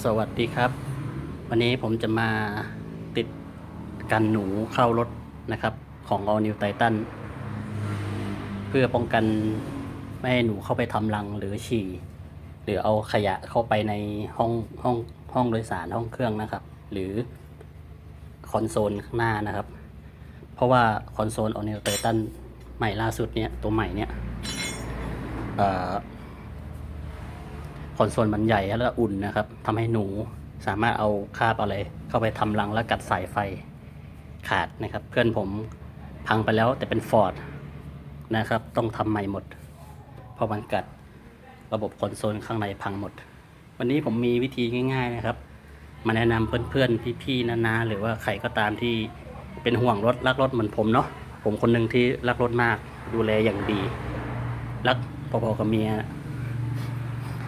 สวัสดีครับ วันนี้ผมจะมาติดกันหนูเข้ารถนะครับ ของ All New Titan เพื่อป้องกันไม่ให้หนูเข้าไปทำรังหรือฉี่ หรือเอาขยะเข้าไปในห้องห้องห้องโดยสารห้องเครื่องนะครับ หรือคอนโซลข้างหน้านะครับ เพราะว่าคอนโซล All New Titan ใหม่ล่าสุดเนี่ยตัวใหม่เนี่ยเอ่อคอนโซลมันใหญ่และอุ่นนะครับทำให้หนูสามารถเอาคาบอะไร เข้าไปทำรังและกัดสายไฟขาดนะครับ เพื่อนผมพังไปแล้วแต่เป็นฟอร์ดนะครับ ต้องทำใหม่หมด เพราะมันกัดระบบคอนโซลข้างในพังหมด วันนี้ผมมีวิธีง่าย ๆนะครับ มาแนะนำเพื่อนๆพี่ๆนาๆหรือว่าใครก็ตามที่เป็นห่วงรถรักรถเหมือนผมเนาะผมคนหนึ่งที่รักรถมากดูแลอย่างดี รักพอๆกับเมีย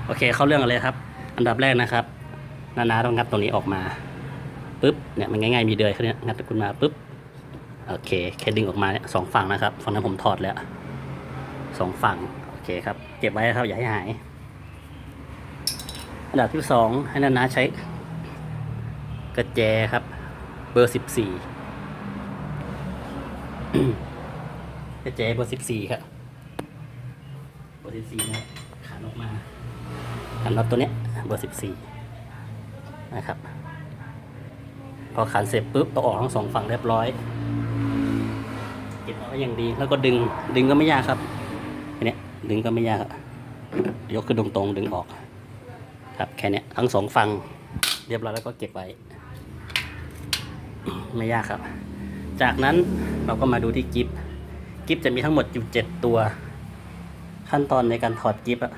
โอเคเข้าเรื่องกันเลยครับ อันดับแรกนะครับนานาต้องงัดตรงนี้ออกมาปุ๊บเนี่ยมันง่ายๆมีเดือยเขาเนี่ยงัดตะกุนมาปุ๊บโอเคแค่ดึงออกมาเนี่ยสองฝั่งนะครับฝั่งนั้นผมถอดแล้วสองฝั่งโอเคครับเก็บไว้ครับอย่าให้หาย อันดับที่สองให้นานาใช้กระแจครับ เบอร์สิบสี่กระแจเบอร์สิบสี่ครับเบอร์สิบสี่นะขาดออกมา นน็อตตัวเนี้ยเบอร์สิบสี่นะครับ พอขันเสร็จปุ๊บต้อออกทั้งสองฝั่งเรียบร้อยเก็บเอาไว้อย่างดีแล้วก็ดึงดึงก็ไม่ยากครับแค่เนี้ยดึงก็ไม่ยากยกขึ้นตรงๆดึงออก ครับแค่นี้ทั้งสองฝั่งเรียบร้อยแล้วก็เก็บไว้ ไม่ยากครับ จากนั้นเราก็มาดูที่กิฟกิฟจะมีทั้งหมดอยู่เจ็ดตัว ขั้นตอนในการถอดกิฟอะ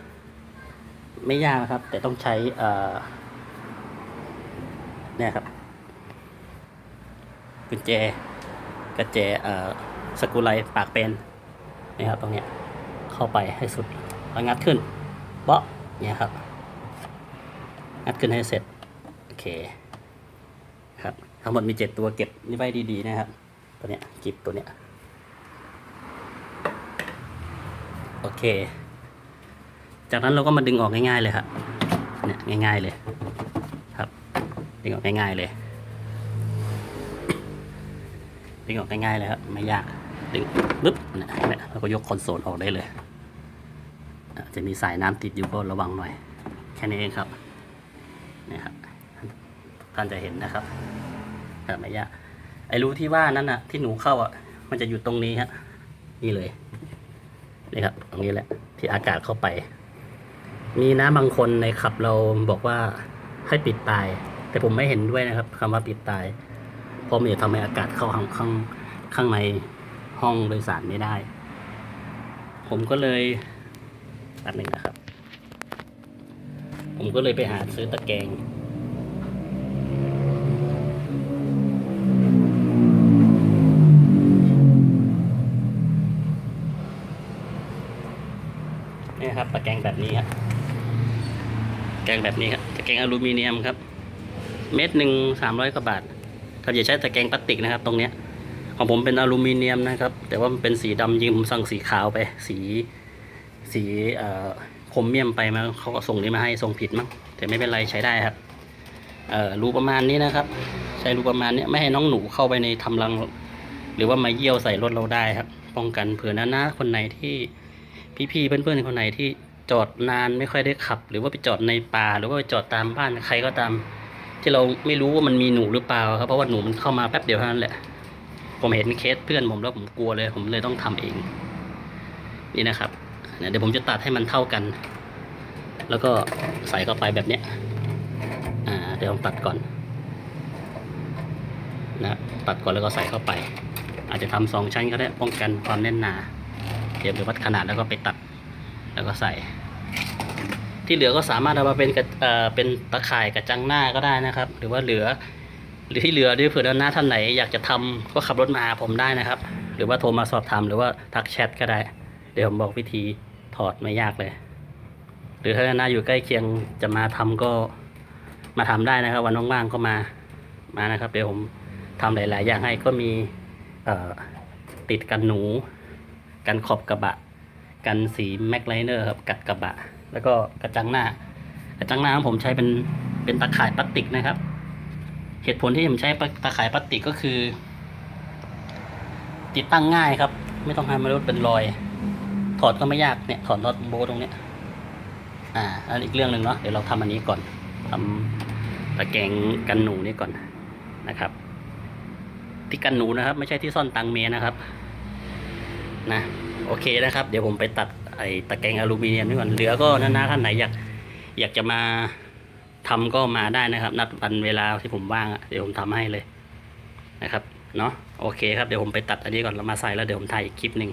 ไม่ยากนะครับ แต่ต้องใช้เนี่ยครับกุญแจกระแจสกรูไลปากเป็นนี่ครับตรงเนี้ยเข้าไปให้สุดแล้วงัดขึ้นเบาะเนี่ยครับ งัดขึ้นให้เสร็จ โอเคครับทั้งหมดมีเจ็ดตัวเก็บนี่ไว้ดีๆนะครับ ตัวเนี้ยกิบตัวเนี้ยโอเค จากนั้นเราก็มาดึงออกง่ายๆเลยครับเนี่ยง่ายๆเลยครับ ดึงออกง่ายๆเลย ดึงออกง่ายๆเลยครับไม่ยากดึงปึ๊บเนี่ยเนี่ยเราก็ยกคอนโซลออกได้เลยจะมีสายน้ำติดอยู่ก็ระวังหน่อย แค่นี้เองครับเนี่ยครับท่านจะเห็นนะครับครับไม่ยากไอ้รูที่ว่านั้นน่ะ ที่หนูเข้าอะ มันจะอยู่ตรงนี้ฮะนี่เลยนี่ครับ ตรงนี้แหละ ที่อากาศเข้าไป มีนะบางคนในขับเราบอกว่าให้ปิดตาย แต่ผมไม่เห็นด้วยนะครับคำว่าปิดตาย เพราะมันจะทำให้อากาศเข้าข้างข้างข้างในห้องโดยสารไม่ได้ ผมก็เลยแป๊บหนึ่งนะครับ ผมก็เลยไปหาซื้อตะแกรงนี่ครับตะแกรงแบบนี้ครับ แกงแบบนี้ครับตะแกรงอลูมิเนียมครับ เม็ดหนึ่งสามร้อยกว่าบาทครับอย่าใช้ตะแกรงพลาสติกนะครับ ตรงเนี้ยของผมเป็นอลูมิเนียมนะครับ แต่ว่ามันเป็นสีดำจริงผมสั่งสีขาวไป สีสีเอ่อครเมียมไปมาเขาก็ส่งนี้มาให้ส่งผิดมั้งแต่ไม่เป็นไรใช้ได้ครับเอ่อรูประมาณนี้นะครับ ใช้รูประมาณนี้ไม่ให้น้องหนูเข้าไปในทำรัง หรือว่ามาเยี่ยวใส่รถเราได้ครับ ป้องกันเผื่อน้าหน้าคนไหนที่พี่ๆเพื่อนๆคนไหนที่ จอดนานไม่ค่อยได้ขับ หรือว่าไปจอดในป่า หรือว่าไปจอดตามบ้านใครก็ตาม ที่เราไม่รู้ว่ามันมีหนูหรือเปล่าครับเพราะว่าหนูมันเข้ามาแป๊บเดียวเท่านั้นแหละ ผมเห็นเคสเพื่อนผมแล้วผมกลัวเลย ผมเลยต้องทำเอง นี่นะครับเนี่ยเดี๋ยวผมจะตัดให้มันเท่ากัน แล้วก็ใส่เข้าไปแบบเนี้ยอ่าเดี๋ยวผมตัดก่อนนะตัดก่อนแล้วก็ใส่เข้าไป อาจจะทำสองชั้นก็ได้ป้องกันความแน่นหนา เดี๋ยวไปวัดขนาดแล้วก็ไปตัด แล้วก็ใส่ ที่เหลือก็สามารถเอามาเป็นกระเอ่อเป็นตะข่ายกระจังหน้าก็ได้นะครับ หรือว่าเหลือ หรือที่เหลือด้วยเผื่อด้านหน้าท่านไหน อยากจะทำก็ขับรถมาหาผมได้นะครับ หรือว่าโทรมาสอบถามหรือว่าทักแชทก็ได้ เดี๋ยวผมบอกวิธีถอดไม่ยากเลย หรือถ้าด้านหน้าอยู่ใกล้เคียงจะมาทำก็มาทำได้นะครับ วันว่างๆก็มามานะครับ เดี๋ยวผมทำหลาย ๆ อย่างให้ก็มีติดกันหนู กันขอบกระบะ กันสีแม็กไลเนอร์ครับกัดกระบะ แล้วก็กระจังหน้า กระจังหน้าของผมใช้เป็นเป็นตะข่ายพลาสติกนะครับ เหตุผลที่ผมใช้ตะข่ายพลาสติกก็คือ ติดตั้งง่ายครับ ไม่ต้องให้มันรถเป็นรอย ถอดก็ไม่ยากเนี่ยถอดน็อตโบตรงเนี้ยอ่าอันอีกเรื่องหนึ่งเนาะเดี๋ยวเราทำอันนี้ก่อนทำตะแกรงกันหนูนี่ก่อนนะครับ ที่กันหนูนะครับ ไม่ใช่ที่ซ่อนตังเมนะครับ นะ โอเคนะครับ เดี๋ยวผมไปตัดไอ้ตะแกรงอลูมิเนียมนี่ก่อนเหลือก็นานะท่านไหนอยากอยากจะมาทำก็มาได้นะครับ นัดวันเวลาที่ผมว่างอะเดี๋ยวผมทำให้เลยนะครับเนาะโอเคครับเดี๋ยวผมไปตัดอันนี้ก่อนแล้วมาใส่แล้วเดี๋ยวผมถ่ายอีกคลิปหนึ่ง